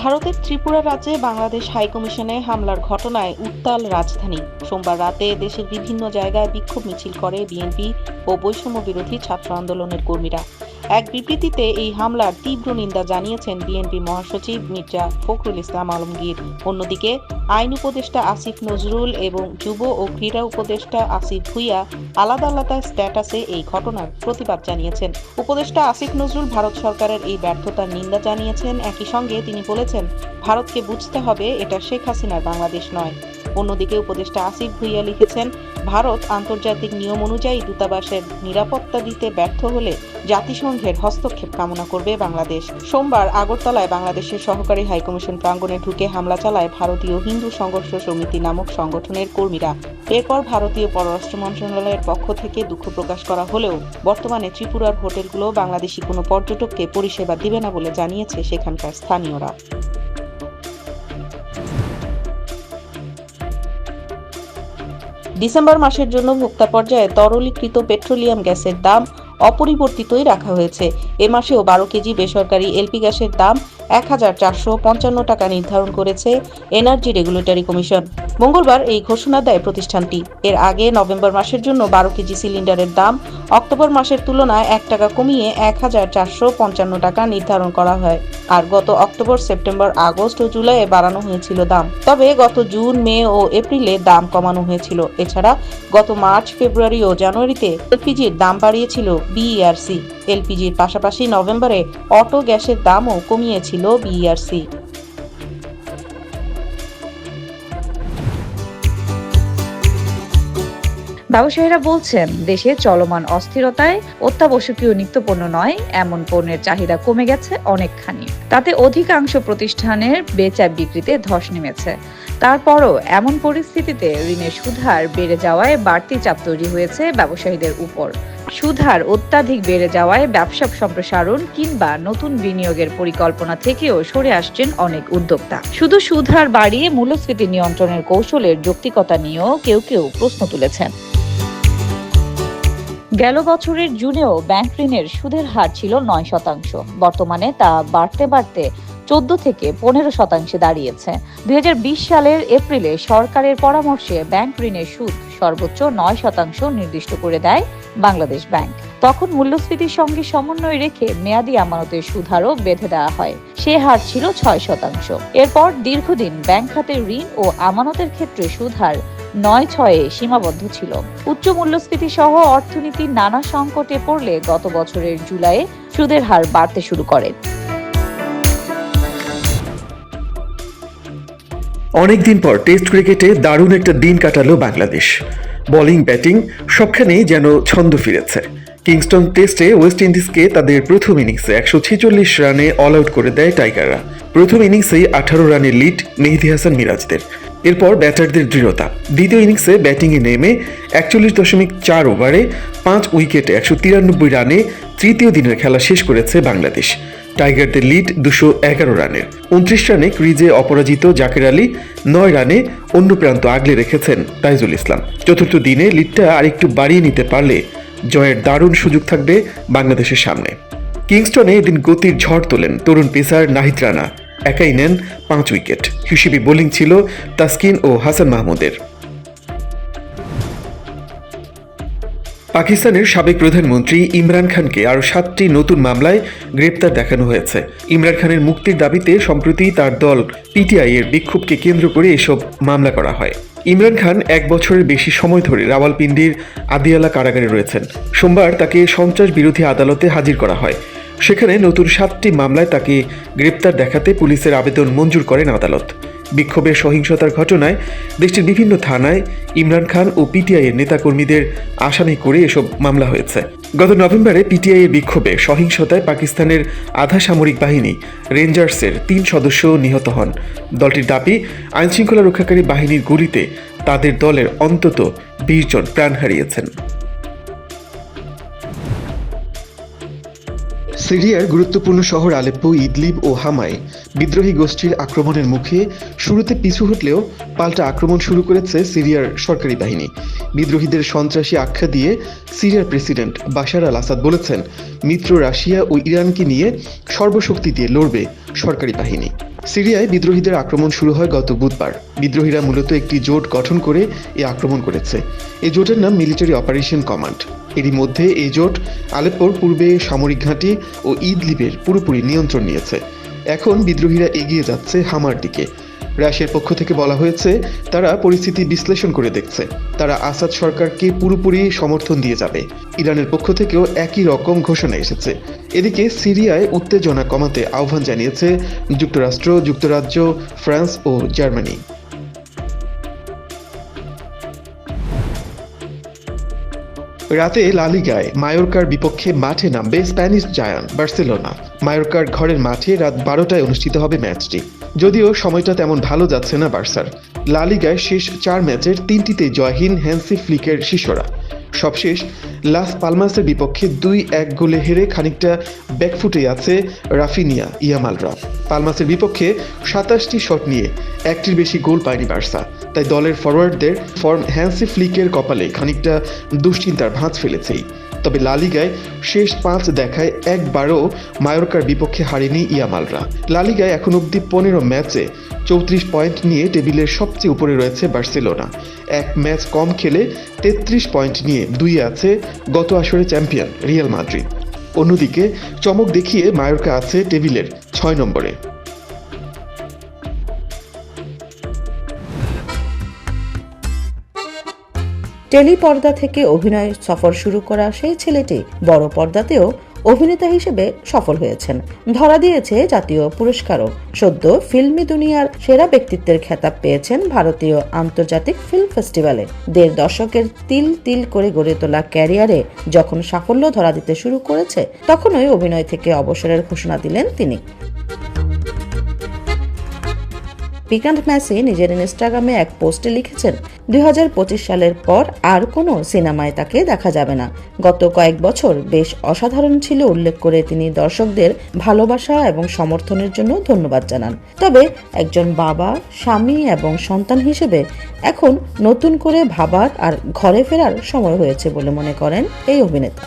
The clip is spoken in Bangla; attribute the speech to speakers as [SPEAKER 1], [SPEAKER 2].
[SPEAKER 1] ভারতের ত্রিপুরা রাজ্যে বাংলাদেশ হাইকমিশনে হামলার ঘটনায় উত্তাল রাজধানী। সোমবার রাতে দেশের বিভিন্ন জায়গায় বিক্ষোভ মিছিল করে বিএনপি ও বৈষম্য বিরোধী ছাত্র আন্দোলনের কর্মীরা। এক বিবৃতিতে এই হামলার তীব্র নিন্দা জানিয়েছেন বিএনপি মহাসচিব মির্জা ফখরুল ইসলাম আলমগীর। অন্যদিকে, আইন উপদেষ্টা আসিফ নজরুল এবং যুব ও ক্রীড়া উপদেষ্টা আসিফ ভুইয়া আলাদা আলাদা স্ট্যাটাসে এই ঘটনার প্রতিবাদ জানিয়েছেন। উপদেষ্টা আসিফ নজরুল ভারত সরকারের এই ব্যর্থতার নিন্দা জানিয়েছেন। একই সঙ্গে তিনি বলেছেন, ভারতকে বুঝতে হবে এটা শেখ হাসিনার বাংলাদেশ নয়। অন্যদিকে উপদেষ্টা আসিফ ভুইয়া লিখেছেন, ভারত আন্তর্জাতিক নিয়ম অনুযায়ী দূতাবাসের নিরাপত্তা দিতে ব্যর্থ হলে জাতিসংঘের হস্তক্ষেপ কামনা করবে বাংলাদেশ। সোমবার আগরতলায় বাংলাদেশের সহকারী হাইকমিশন প্রাঙ্গণে ঢুকে হামলা চালায় ভারতীয় হিন্দু সংঘর্ষ সমিতি নামক সংগঠনের কর্মীরা। এরপর ভারতীয় পররাষ্ট্র মন্ত্রণালয়ের পক্ষ থেকে দুঃখ প্রকাশ করা হলেও বর্তমানে ত্রিপুরার হোটেলগুলো বাংলাদেশি কোনো পর্যটককে পরিষেবা দিবে না বলে জানিয়েছে সেখানকার স্থানীয়রা। ডিসেম্বর মাসের জন্য ভোক্তা পর্যায়ে তরলীকৃত পেট্রোলিয়াম গ্যাসের দাম অপরিবর্তিতই রাখা হয়েছে। এ মাসেও বারো কেজি বেসরকারি এলপি গ্যাসের দাম এক হাজার চারশো পঞ্চান্ন টাকা নির্ধারণ করেছে এনার্জি রেগুলেটরি কমিশন। মঙ্গলবার এই ঘোষণা দেয় প্রতিষ্ঠানটি। এর আগে নভেম্বর মাসের জন্য বারো কেজি সিলিন্ডারের দাম অক্টোবর মাসের তুলনায় এক টাকা কমিয়ে এক হাজার চারশো পঞ্চান্ন টাকা নির্ধারণ করা হয়। আর গত অক্টোবর, সেপ্টেম্বর, আগস্ট ও জুলাইয়ে বাড়ানো হয়েছিল দাম। তবে গত জুন, মে ও এপ্রিলে দাম কমানো হয়েছিল। এছাড়া গত মার্চ, ফেব্রুয়ারি ও জানুয়ারিতে এলপিজির দাম বাড়িয়েছিল বিইআরসি। এলপিজির পাশাপাশি নভেম্বরে অটো গ্যাসের দামও কমিয়েছিল বিইআরসি।
[SPEAKER 2] ব্যবসায়ীরা বলছেন, দেশে চলমান অস্থিরতায় অত্যাবশ্যকীয় নিত্যপণ্য নয়, এমন পণ্যের চাহিদা কমে গেছে অনেকখানি। তাতে অধিকাংশ প্রতিষ্ঠানের বেচা বিক্রিতে ধস নেমেছে। তারপরও এমন পরিস্থিতিতে ঋণের সুদহার বেড়ে যাওয়ায় বাড়তি চাপ তৈরি হয়েছে ব্যবসায়ীদের উপর। সুদহার অত্যাধিক বেড়ে যাওয়ায় ব্যবসা সম্প্রসারণ কিংবা নতুন বিনিয়োগের পরিকল্পনা থেকেও সরে আসছেন অনেক উদ্যোক্তা। শুধু সুদহার বাড়িয়ে মূল্যস্ফীতি নিয়ন্ত্রণের কৌশলের যৌক্তিকতা নিয়েও কেউ কেউ প্রশ্ন তুলেছেন। গেল বছরের জুনেও ব্যাংক ঋণের সুদের হার ছিল নয় শতাংশ। বর্তমানে তা বাড়তে বাড়তে চোদ্দ থেকে পনেরো শতাংশে দাঁড়িয়েছে। দুই হাজার বিশ সালের এপ্রিলে সরকারের পরামর্শে ব্যাংক ঋণের সুদ সর্বোচ্চ নয় শতাংশ নির্দিষ্ট করে দেয় বাংলাদেশ ব্যাংক। তখন মূল্যস্ফীতির সঙ্গে সমন্বয় রেখে মেয়াদি আমানতের সুদ হারও বেঁধে দেওয়া হয়। সে হার ছিল ছয় শতাংশ। এরপর দীর্ঘদিন ব্যাংক খাতের ঋণ ও আমানতের ক্ষেত্রে সুদ হার নয় ছয়ে সীমাবদ্ধ ছিল। উচ্চ মূল্যস্ফীতি সহ অর্থনীতির নানা সংকটে পড়লে গত বছরের জুলাইয়ে সুদের হার বাড়তে শুরু করে।
[SPEAKER 3] অনেকদিন পর টেস্ট ক্রিকেটে দারুণ একটা দিন কাটালো বাংলাদেশ। বোলিং ব্যাটিং সবখানেই যেন ছন্দ ফিরেছে। কিংস্টন টেস্টে ওয়েস্ট ইন্ডিজকে তাদের প্রথম ইনিংসে একশো ছেচল্লিশ রানে অল আউট করে দেয় টাইগাররা প্রথম ইনিংসেই আঠারো রানের লিড মেহেদি হাসান মিরাজদের। এরপর ব্যাটারদের দৃঢ়তা। দ্বিতীয় ইনিংসে ব্যাটিংয়ে নেমে একচল্লিশ দশমিক চার ওভারে পাঁচ উইকেটে একশো তিরানব্বই রানে তৃতীয় দিনের খেলা শেষ করেছে বাংলাদেশ। টাইগারদের লিড দুশো এগারো রানে। উনত্রিশ রানে ক্রিজে অপরাজিত জাকের আলী, নয় রানে অন্য প্রান্ত আগলে রেখেছেন তাইজুল ইসলাম। চতুর্থ দিনে লিডটা আরেকটু বাড়িয়ে নিতে পারলে জয়ের দারুণ সুযোগ থাকবে বাংলাদেশের সামনে। কিংস্টনে এদিন গতির ঝড় তোলেন তরুণ পেসার নাহিদ রানা। একাই নেন পাঁচ উইকেট। হিসেবে বোলিং ছিল তাসকিন ও হাসান মাহমুদের। পাকিস্তানের সাবেক প্রধানমন্ত্রী ইমরান খানকে আরও সাতটি নতুন মামলায় গ্রেপ্তার দেখানো হয়েছে। ইমরান খানের মুক্তির দাবিতে সম্প্রতি তার দল পিটিআই এর বিক্ষোভকে কেন্দ্র করে এসব মামলা করা হয়। ইমরান খান এক বছরের বেশি সময় ধরে রাওয়ালপিন্ডির আদিয়ালা কারাগারে রয়েছেন। সোমবার তাকে সন্ত্রাস বিরোধী আদালতে হাজির করা হয়। সেখানে নতুন সাতটি মামলায় তাকে গ্রেপ্তার দেখাতে পুলিশের আবেদন মঞ্জুর করেন আদালত। বিক্ষোভের সহিংসতার ঘটনায় দেশটির বিভিন্ন থানায় ইমরান খান ও পিটিআই এর নেতাকর্মীদের আসামি করে এসব মামলা হয়েছে। গত নভেম্বরে পিটিআই এর বিক্ষোভে সহিংসতায় পাকিস্তানের আধা সামরিক বাহিনী, রেঞ্জার্সের তিন সদস্য নিহত হন। দলটির দাবি, আইনশৃঙ্খলা রক্ষাকারী বাহিনীর গুলিতে তাদের দলের অন্তত বিশ জন প্রাণ হারিয়েছেন।
[SPEAKER 4] সিরিয়ার গুরুত্বপূর্ণ শহর আলেপ্পো, ইদলিব ও হামায় বিদ্রোহী গোষ্ঠীর আক্রমণের মুখে শুরুতে পিছু হটলেও পাল্টা আক্রমণ শুরু করেছে সিরিয়ার সরকারি বাহিনী। বিদ্রোহীদের সন্ত্রাসী আখ্যা দিয়ে সিরিয়ার প্রেসিডেন্ট বাশার আল আসাদ বলেছেন, মিত্র রাশিয়া ও ইরানকে নিয়ে সর্বশক্তি দিয়ে লড়বে সরকারি বাহিনী।
[SPEAKER 3] সিরিয়ায় বিদ্রোহীদের আক্রমণ শুরু হয় গত বুধবার। বিদ্রোহীরা মূলত একটি জোট গঠন করে এই আক্রমণ করেছে। এই জোটের নাম মিলিটারি অপারেশন কমান্ড। এরই মধ্যে এই জোট আলেপ্পোর পূর্বে সামরিক ঘাঁটি ও ঈদ লিবের পুরোপুরি নিয়ন্ত্রণ নিয়েছে। এখন বিদ্রোহীরা এগিয়ে যাচ্ছে হামার দিকে। রাশিয়ার পক্ষ থেকে বলা হয়েছে, তারা পরিস্থিতি বিশ্লেষণ করে দেখছে। তারা আসাদ সরকারকে পুরোপুরি সমর্থন দিয়ে যাবে। ইরানের পক্ষ থেকেও একই রকম ঘোষণা এসেছে। এদিকে সিরিয়ায় উত্তেজনা কমাতে আহ্বান জানিয়েছে যুক্তরাষ্ট্র, যুক্তরাজ্য, ফ্রান্স ও জার্মানি। রাতে লালিগায় মায়োরকার বিপক্ষে মাঠে নামবে স্প্যানিশ জায়ান্ট বার্সেলোনা। মায়োরকার ঘরের মাঠে রাত বারোটায় অনুষ্ঠিত হবে ম্যাচটি। যদিও সময়টা তেমন ভালো যাচ্ছে না বার্সার। লালিগায় শেষ চার ম্যাচের তিনটিতে জয়হীন হ্যান্সি ফ্লিকের শিষ্যরা সবশেষ, লাস পালমাসের বিপক্ষে দুই এক গোলে হেরে খানিকটা ব্যাকফুটে আছে রাফিনিয়া ইয়ামালরা। পালমাসের বিপক্ষে সাতাশটি শট নিয়ে একটির বেশি গোল পায়নি বার্সা। তাই দলের ফরওয়ার্ডদের ফর্ম হ্যান্সি ফ্লিকের কপালে খানিকটা দুশ্চিন্তার ভাঁজ ফেলেছেই। তবে লালিগায় শেষ পাঁচ দেখায় একবারও মায়োরকার বিপক্ষে হারেনি ইয়ামালরা। লালিগায় এখন অবধি পনেরো ম্যাচে চৌত্রিশ পয়েন্ট নিয়ে টেবিলের সবচেয়ে উপরে রয়েছে বার্সেলোনা। এক ম্যাচ কম খেলে তেত্রিশ পয়েন্ট নিয়ে দুই আছে গত আসরে চ্যাম্পিয়ন রিয়াল মাদ্রিদ। অন্যদিকে চমক দেখিয়ে মায়োরকা আছে টেবিলের ছয় নম্বরে।
[SPEAKER 5] টেলিপর্দা থেকে অভিনয় সফর শুরু করা সেই ছেলেটি বড় পর্দাতেও অভিনেতা হিসেবে সফল হয়েছেন। ধরা দিয়েছে জাতীয় পুরস্কারও। সদ্য ফিল্মি দুনিয়ার সেরা ব্যক্তিত্বের খেতাব পেয়েছেন ভারতীয় আন্তর্জাতিক ফিল্ম ফেস্টিভ্যালে। দেড় দশকের তিল তিল করে গড়ে তোলা ক্যারিয়ারে যখন সাফল্য ধরা দিতে শুরু করেছে, তখনই অভিনয় থেকে অবসরের ঘোষণা দিলেন তিনি। বিক্রান্ত ম্যাসি নিজের ইনস্টাগ্রামে এক পোস্টে লিখেছেন দুই হাজার পঁচিশ সালের পর আর কোনো সিনেমায় তাকে দেখা যাবে না। গত কয়েক বছর বেশ অসাধারণ ছিল উল্লেখ করে তিনি দর্শকদের ভালোবাসা এবং সমর্থনের জন্য ধন্যবাদ জানান। তবে একজন বাবা, স্বামী এবং সন্তান হিসেবে এখন নতুন করে ভাবার আর ঘরে ফেরার সময় হয়েছে বলে মনে করেন এই অভিনেতা।